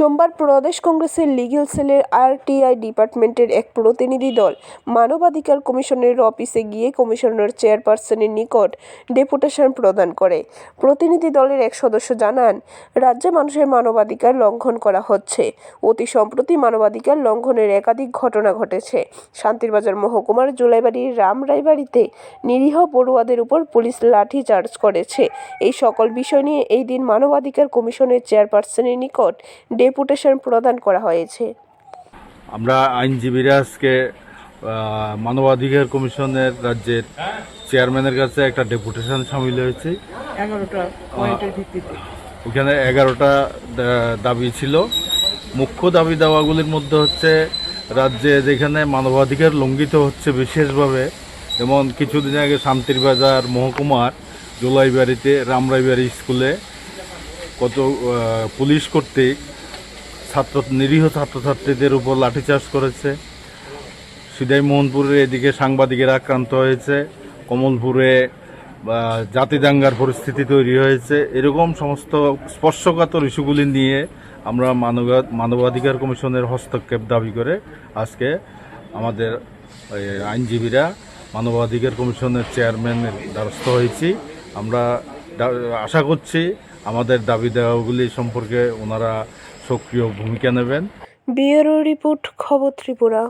সোমবার প্রদেশ কংগ্রেসের লিগ্যাল সেলের আরটিআই ডিপার্টমেন্টের এক প্রতিনিধি দল মানবাধিকার কমিশনের অফিসে গিয়ে কমিশনের চেয়ারপারসনের নিকট ডেপুটেশন প্রদান করে। প্রতিনিধি দলের এক সদস্য জানান, রাজ্যে মানুষের মানবাধিকার লঙ্ঘন করা হচ্ছে। অতি সম্প্রতি মানবাধিকার লঙ্ঘনের একাধিক ঘটনা ঘটেছে। শান্তিরবাজার মহকুমার জুলাইবাড়ির রামরাইবাড়িতে নিরীহ পড়ুয়াদের উপর পুলিশ লাঠি চার্জ করেছে। এই সকল বিষয় নিয়ে এই দিন মানবাধিকার কমিশনের চেয়ারপারসনের নিকট ডেপুটেশন প্রদান করা হয়েছে। আমরা আইনজীবীরা আজকে মানবাধিকার কমিশনের রাজ্যের চেয়ারম্যানের কাছে একটা ডেপুটেশন সামিল হয়েছে। এগারোটা ওখানে এগারোটা দাবি ছিল। মুখ্য দাবি দাওয়াগুলির মধ্যে হচ্ছে রাজ্যে যেখানে মানবাধিকার লঙ্ঘিত হচ্ছে বিশেষভাবে যেমন কিছুদিন আগে শান্তির বাজার মহকুমার জোলাইবাড়িতে রামরাইবাড়ি স্কুলে কত পুলিশ কর্তৃক ছাত্র, নিরীহ ছাত্রছাত্রীদের উপর লাঠিচার্জ করেছে। সিদাই মোহনপুরের এদিকে সাংবাদিকেরা আক্রান্ত হয়েছে। কমলপুরে, বা, জাতিদাঙ্গার পরিস্থিতি তৈরি হয়েছে। এরকম সমস্ত স্পর্শকাতর ইস্যুগুলি নিয়ে আমরা মানবা- মানবাধিকার কমিশনের হস্তক্ষেপ দাবি করে আজকে আমাদের আইনজীবীরা মানবাধিকার কমিশনের চেয়ারম্যানের দ্বারস্থ হয়েছি। আমরা আশা করছি আমাদের দাবি দেওয়াগুলি সম্পর্কে ওনারা সক্রিয় ভূমিকা নেবেন। বিয়ের রিপোর্ট খবর ত্রিপুরা।